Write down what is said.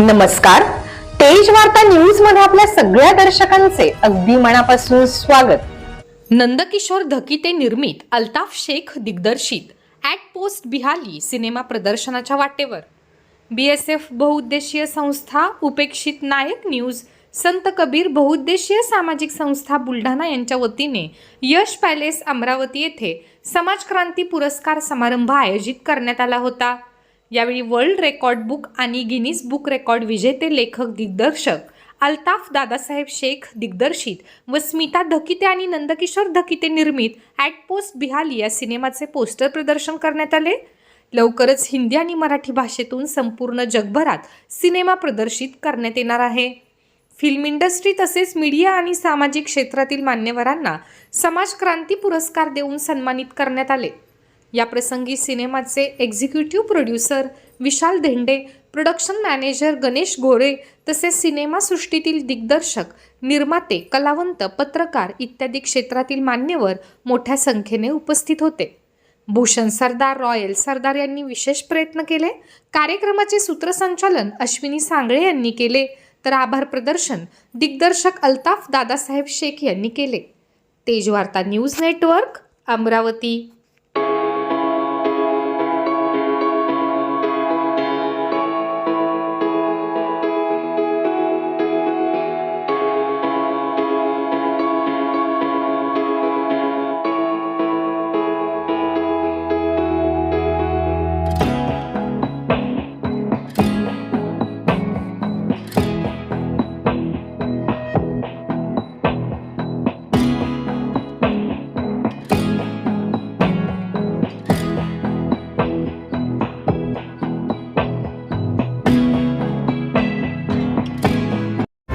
नमस्कार. तेज वार्ता न्यूजमध्ये आपल्या सगळ्या दर्शकांचे अगदी मनापासून स्वागत. नंदकिशोर धकिते निर्मित अल्ताफ शेख दिग्दर्शित ॲट पोस्ट बिहाली सिनेमा प्रदर्शनाच्या वाटेवर. बी एस एफ बहुउद्देशीय संस्था उपेक्षित नायक न्यूज संत कबीर बहुउद्देशीय सामाजिक संस्था बुलढाणा यांच्या वतीने यश पॅलेस अमरावती येथे समाजक्रांती पुरस्कार समारंभ आयोजित करण्यात आला होता. यावेळी वर्ल्ड रेकॉर्ड बुक आणि गिनीज बुक रेकॉर्ड विजेते लेखक दिग्दर्शक अल्ताफ दादासाहेब शेख दिग्दर्शित व स्मिता धकिते आणि नंदकिशोर धकिते निर्मित ॲट पोस्ट बिहाली या सिनेमाचे पोस्टर प्रदर्शन करण्यात आले. लवकरच हिंदी आणि मराठी भाषेतून संपूर्ण जगभरात सिनेमा प्रदर्शित करण्यात येणार आहे. फिल्म इंडस्ट्री तसेच मीडिया आणि सामाजिक क्षेत्रातील मान्यवरांना समाजक्रांती पुरस्कार देऊन सन्मानित करण्यात आले. या प्रसंगी सिनेमाचे executive producer Vishal Dhende production manager Ganesh Gore तसेच सिनेमासृष्टीतील दिग्दर्शक निर्माते कलावंत पत्रकार इत्यादी क्षेत्रातील मान्यवर मोठ्या संख्येने उपस्थित होते. भूषण सरदार रॉयल सरदार यांनी विशेष प्रयत्न केले. कार्यक्रमाचे सूत्रसंचालन अश्विनी सांगळे यांनी केले. तर आभार प्रदर्शन दिग्दर्शक अल्ताफ दादासाहेब शेख यांनी केले. Tejvarta news network Amravati.